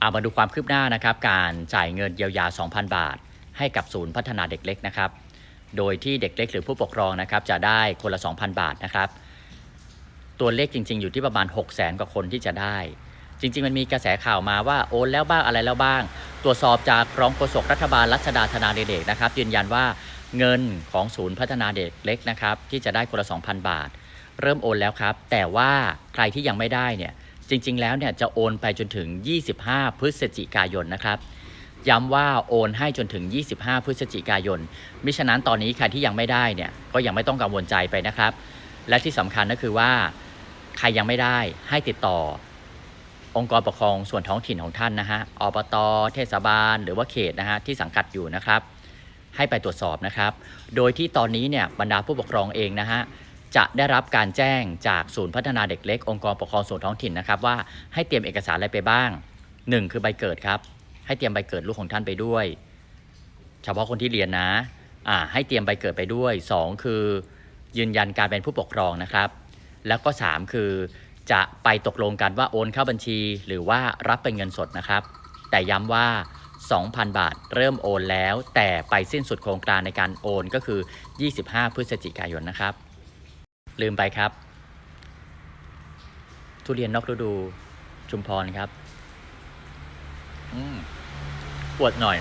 เอามาดูความคืบหน้านะครับ การจ่ายเงินเยียวยา 2,000 บาท ให้กับศูนย์พัฒนาเด็กเล็กนะครับ โดยที่เด็กเล็กหรือผู้ปกครองนะครับ จะได้คนละ 2,000 บาทนะครับ ตัวเลขจริง ๆ อยู่ที่ประมาณ 6 0 0 0 0 0กว่าคนที่จะได้ จริง ๆ มันมีกระแสข่าวมาว่าโอนแล้วบ้างอะไรแล้วบ้าง ตรวจสอบจากรองโฆษกรัฐบาลรัชดาธนาเดชนะครับ ยืนยันว่าเงินของศูนย์พัฒนาเด็กเล็กนะครับ ที่จะได้คนละ 2,000 บาท เริ่มโอนแล้วครับ แต่ว่าใครที่ยังไม่ได้เนี่ย จริง ๆ แล้วเนี่ยจะโอนไปจนถึง 25 พฤศจิกายนนะครับ ย้ำว่าโอนให้จนถึง 25 พฤศจิกายน มิฉะนั้นตอนนี้ใครที่ยังไม่ได้เนี่ยก็ยังไม่ต้องกังวลใจไปนะครับ และที่สำคัญก็คือว่า ใครยังไม่ได้ให้ติดต่อ องค์กรปกครองส่วนท้องถิ่นของท่านนะฮะ อบต เทศบาล หรือว่าเขตนะฮะที่สังกัดอยู่นะครับ ให้ไปตรวจสอบนะครับ โดยที่ตอนนี้เนี่ยบรรดาผู้ปกครองเองนะฮะ จะได้รับการแจ้งจากศูนย์พัฒนาเด็กเล็ก องค์กรปกครองส่วนท้องถิ่นนะครับว่าให้เตรียมเอกสารอะไรไปบ้าง 1 คือใบเกิดครับ ให้เตรียมใบเกิดลูกของท่านไปด้วย เฉพาะคนที่เรียนนะอ่าให้เตรียมใบเกิดไปด้วย 2 คือ ยืนยันการเป็นผู้ปกครองนะครับ แล้วก็ 3 คือจะไปตกลงกันว่าโอนเข้าบัญชี หรือว่ารับเป็นเงินสดนะครับ แต่ย้ำว่า 2,000 บาทเริ่มโอนแล้ว แต่ไปสิ้นสุดโครงการในการโอนก็คือ 25 พฤศจิกายนนะครับ ลืมไปครับ ทุเรียนนอกฤดู ชุมพรครับอืมปวดหน่อย